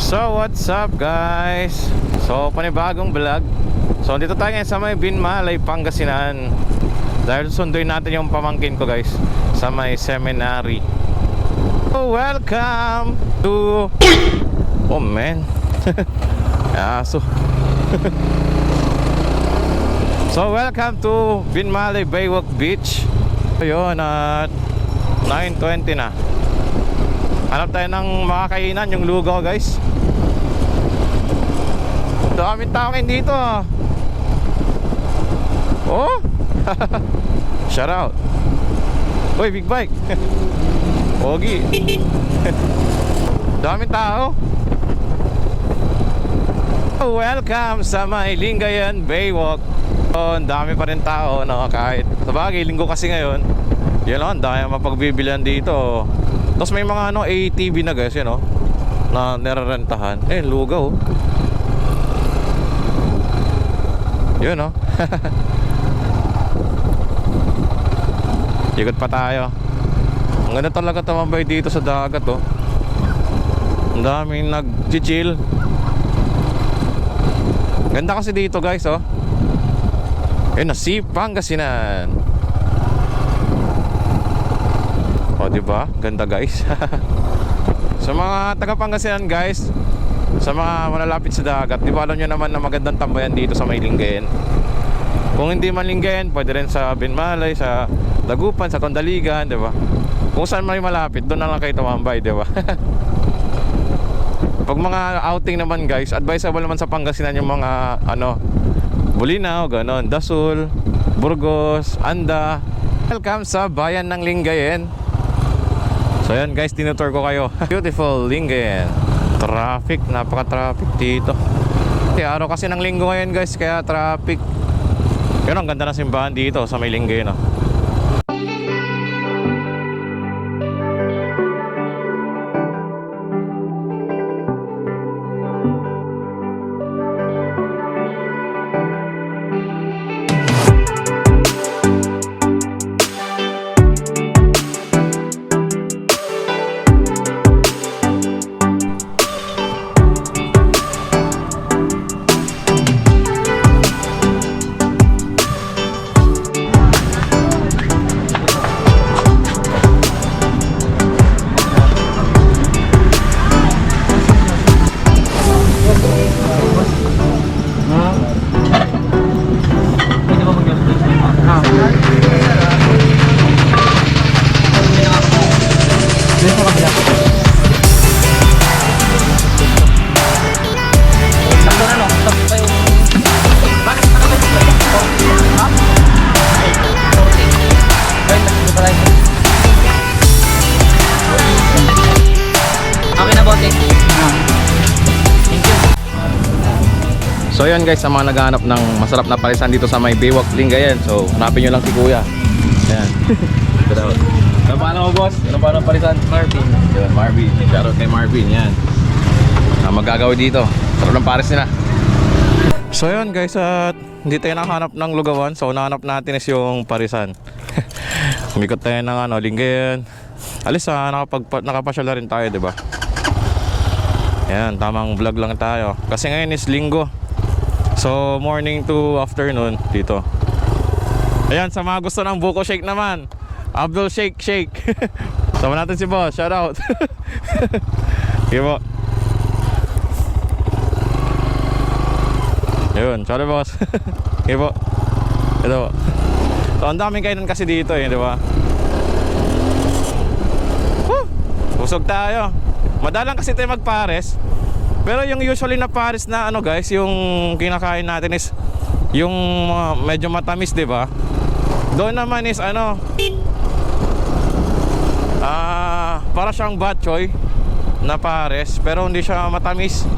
So what's up guys? So panibagong vlog. So dito tayo ngayon sa may Binmalay, Pangasinan. Dahil sunduin natin yung pamangkin ko guys Sa may seminary. So, Welcome to Oh man. Aso. So welcome to Binmalay Baywalk Beach. Ayun at 9.20 na Hanap tayo ng makakainan yung lugaw guys. Daming tao ngayon dito ah. Oh! Shout out. Uy big bike. Pogi. Daming tao. Welcome sa may Baywalk oh, Ang dami pa rin tao no? Kahit Sabagay linggo kasi ngayon. Yan o, ang dami mapagbibilihan dito Tapos may mga ano, ATV na guys Yan o Na nirarentahan Eh, lugaw oh. Yun oh. Ikot pa tayo. Ang ganda talaga tumambay dito sa dagat oh. Ang daming nag-chill. Ganda kasi dito guys oh. Yun na si Pangasinan O di ba? Ganda guys Sa mga taga Pangasinan guys Sa mga malalapit sa dagat Di ba alam nyo naman na magandang tambayan dito sa Maylinggayen Kung hindi man Pwede rin sa Binmalay Sa Dagupan, sa Tondaligan Di ba? Kung saan may malapit Doon na lang kayo tumambay Di ba? Pag mga outing naman guys Advisable naman sa Pangasinan yung mga Ano Bulinaw, ganon Dasul, Burgos, Anda Welcome sa bayan ng Lingayen So yan guys, tinutour ko kayo. Beautiful Lingayen Traffic, napaka-traffic dito. Kaya araw kasi ng linggo ngayon guys Kaya traffic. Yun ang ganda ng simbahan dito sa may Lingayen oh. So yun guys, sa mga naghahanap ng masarap na parisan dito sa may Baywalk Lingayen So hanapin nyo lang si Kuya Ayan Shout out Ano pa mo boss? Ano pa ng parisan? Marvin. Yun, Marvin Shout out kay Marvin, yan ah, Magagawa dito Sarap ng pares nila So yun guys, at hindi tayo nakahanap ng lugawan So nahanap natin is yung parisan Umikot tayo ng ano, Lingayen Alis ah, nakapag, nakapasyal na rin tayo, di ba? Yan, tamang vlog lang tayo. Kasi ngayon is linggo. So, morning to afternoon dito. Ayan, sa mga gusto ng buko shake naman. Abdul Shake Shake. Sama natin si boss. Shout out. Sige po. Yun, sorry boss. Po. Ito po. So, ang daming kainan kasi dito eh, di ba? Woo! Busog tayo. Madalang kasi tayo magpares. Pero yung usually na pares na ano guys, yung kinakain natin is yung mga medyo matamis, 'di ba? Doon naman is ano Ah, para siyang batchoy na pares pero hindi siya matamis.